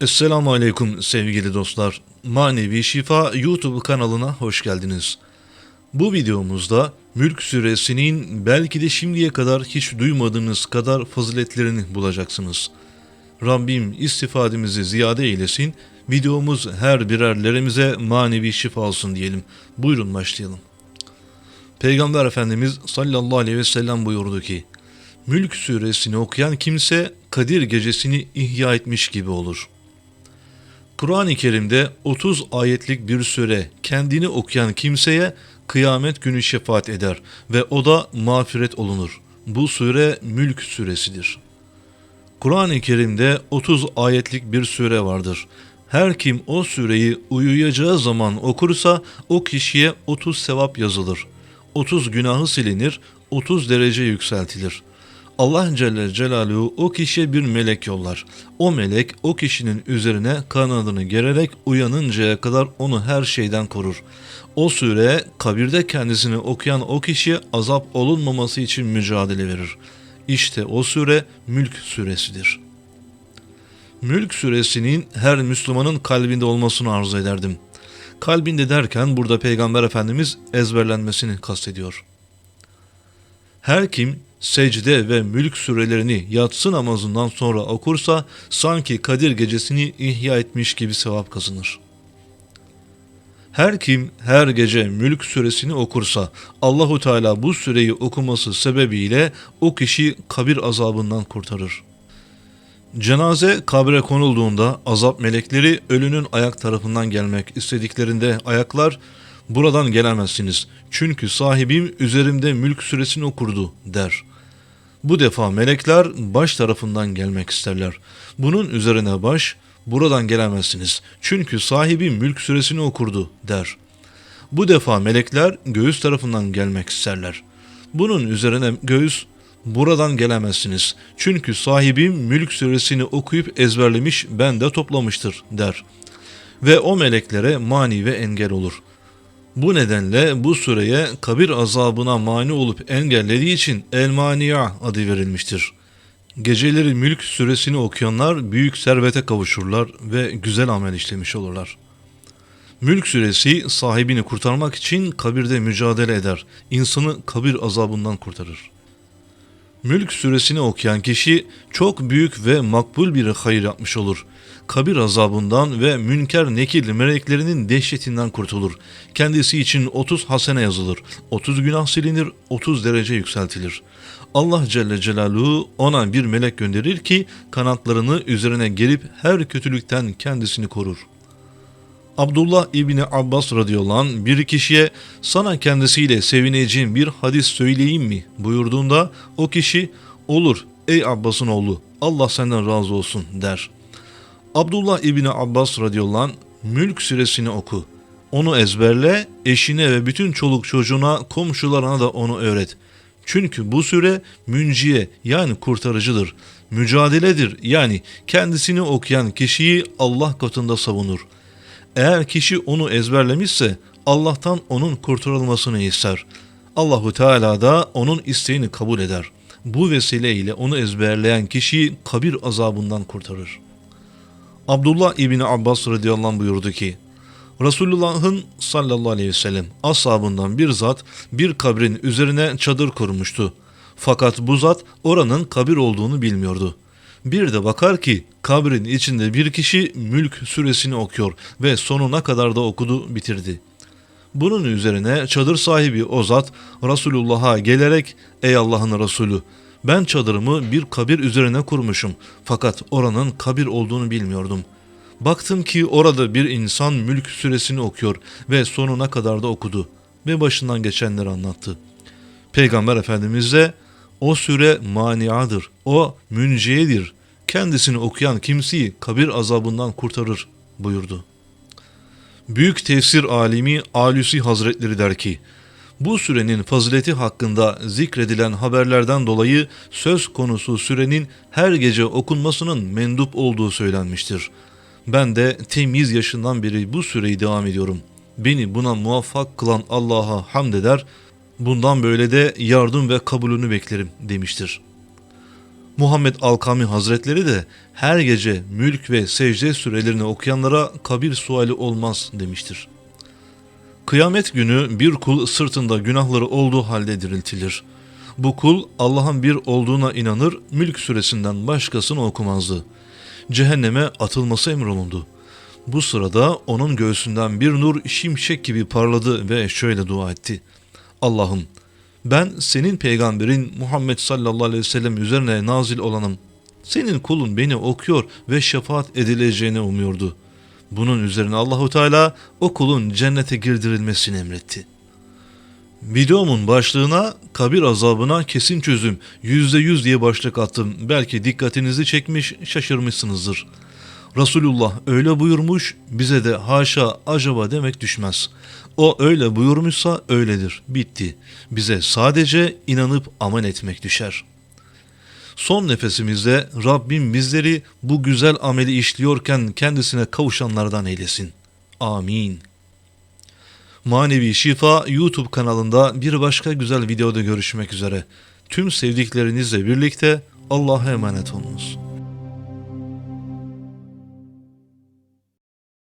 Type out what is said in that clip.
Esselamu Aleyküm sevgili dostlar. Manevi Şifa YouTube kanalına hoş geldiniz. Bu videomuzda Mülk suresinin belki de şimdiye kadar hiç duymadığınız kadar faziletlerini bulacaksınız. Rabbim istifademizi ziyade eylesin. Videomuz her birerlerimize manevi şifa olsun diyelim. Buyurun başlayalım. Peygamber Efendimiz sallallahu aleyhi ve sellem buyurdu ki Mülk suresini okuyan kimse Kadir gecesini ihya etmiş gibi olur. Kur'an-ı Kerim'de 30 ayetlik bir süre kendini okuyan kimseye kıyamet günü şefaat eder ve o da mağfiret olunur. Bu sure Mülk suresidir. Kur'an-ı Kerim'de 30 ayetlik bir sure vardır. Her kim o sureyi uyuyacağı zaman okursa o kişiye 30 sevap yazılır. 30 günahı silinir, 30 derece yükseltilir. Allah Celle Celaluhu o kişiye bir melek yollar. O melek o kişinin üzerine kanadını gererek uyanıncaya kadar onu her şeyden korur. O sure kabirde kendisini okuyan o kişiye azap olunmaması için mücadele verir. İşte o sure Mülk suresidir. Mülk suresinin her Müslümanın kalbinde olmasını arzu ederdim. Kalbinde derken burada Peygamber Efendimiz ezberlenmesini kastediyor. Her kim secde ve mülk surelerini yatsı namazından sonra okursa sanki Kadir gecesini ihya etmiş gibi sevap kazanır. Her kim her gece mülk suresini okursa Allahu Teala bu süreyi okuması sebebiyle o kişi kabir azabından kurtarır. Cenaze kabre konulduğunda azap melekleri ölünün ayak tarafından gelmek istediklerinde ayaklar buradan gelemezsiniz. Çünkü sahibim üzerimde mülk suresini okurdu der. Bu defa melekler baş tarafından gelmek isterler. Bunun üzerine baş buradan gelemezsiniz. Çünkü sahibi mülk suresini okurdu der. Bu defa melekler göğüs tarafından gelmek isterler. Bunun üzerine göğüs buradan gelemezsiniz. Çünkü sahibim mülk suresini okuyup ezberlemiş ben de toplamıştır der. Ve o meleklere mani ve engel olur. Bu nedenle bu sureye kabir azabına mani olup engellediği için El Mania adı verilmiştir. Geceleri mülk suresini okuyanlar büyük servete kavuşurlar ve güzel amel işlemiş olurlar. Mülk suresi sahibini kurtarmak için kabirde mücadele eder. İnsanı kabir azabından kurtarır. Mülk suresini okuyan kişi çok büyük ve makbul bir hayır yapmış olur. Kabir azabından ve münker nekil meleklerinin dehşetinden kurtulur. Kendisi için 30 hasene yazılır. 30 günah silinir, 30 derece yükseltilir. Allah Celle Celaluhu ona bir melek gönderir ki kanatlarını üzerine gerip her kötülükten kendisini korur. Abdullah İbni Abbas radıyallahu anh bir kişiye sana kendisiyle sevineceğim bir hadis söyleyeyim mi buyurduğunda o kişi olur ey Abbas'ın oğlu Allah senden razı olsun der. Abdullah İbni Abbas radıyallahu anh Mülk suresini oku. Onu ezberle, eşine ve bütün çoluk çocuğuna, komşularına da onu öğret. Çünkü bu süre münciye yani kurtarıcıdır. Mücadeledir yani kendisini okuyan kişiyi Allah katında savunur. Eğer kişi onu ezberlemişse Allah'tan onun kurtarılmasını ister. Allahu Teala da onun isteğini kabul eder. Bu vesileyle onu ezberleyen kişiyi kabir azabından kurtarır. Abdullah İbni Abbas radıyallahu anh buyurdu ki, Resulullah'ın sallallahu aleyhi ve sellem ashabından bir zat bir kabrin üzerine çadır kurmuştu. Fakat bu zat oranın kabir olduğunu bilmiyordu. Bir de bakar ki kabrin içinde bir kişi mülk suresini okuyor ve sonuna kadar da okudu bitirdi. Bunun üzerine çadır sahibi o zat Resulullah'a gelerek ey Allah'ın Resulü ben çadırımı bir kabir üzerine kurmuşum fakat oranın kabir olduğunu bilmiyordum. Baktım ki orada bir insan mülk suresini okuyor ve sonuna kadar da okudu ve başından geçenleri anlattı. Peygamber Efendimiz de o süre maniadır, o münciyedir. Kendisini okuyan kimseyi kabir azabından kurtarır buyurdu. Büyük tefsir alimi Alusi Hazretleri der ki, bu sürenin fazileti hakkında zikredilen haberlerden dolayı söz konusu sürenin her gece okunmasının mendup olduğu söylenmiştir. Ben de temiz yaşından beri bu süreyi devam ediyorum. Beni buna muvaffak kılan Allah'a hamd eder, bundan böyle de yardım ve kabulünü beklerim demiştir. Muhammed Alkami Hazretleri de her gece mülk ve secde sürelerini okuyanlara kabir suali olmaz demiştir. Kıyamet günü bir kul sırtında günahları olduğu halde diriltilir. Bu kul Allah'ın bir olduğuna inanır, mülk suresinden başkasını okumazdı. Cehenneme atılması emrolundu. Bu sırada onun göğsünden bir nur şimşek gibi parladı ve şöyle dua etti. Allah'ım ben senin peygamberin Muhammed sallallahu aleyhi ve sellem üzerine nazil olanım. Senin kulun beni okuyor ve şefaat edileceğini umuyordu. Bunun üzerine Allahu Teala o kulun cennete girdirilmesini emretti. Videomun başlığına kabir azabına kesin çözüm %100 diye başlık attım. Belki dikkatinizi çekmiş şaşırmışsınızdır. Resulullah öyle buyurmuş bize de haşa acaba demek düşmez. O öyle buyurmuşsa öyledir. Bitti. Bize sadece inanıp aman etmek düşer. Son nefesimizde Rabbim bizleri bu güzel ameli işliyorken kendisine kavuşanlardan eylesin. Amin. Manevi Şifa YouTube kanalında bir başka güzel videoda görüşmek üzere. Tüm sevdiklerinizle birlikte Allah'a emanet olunuz.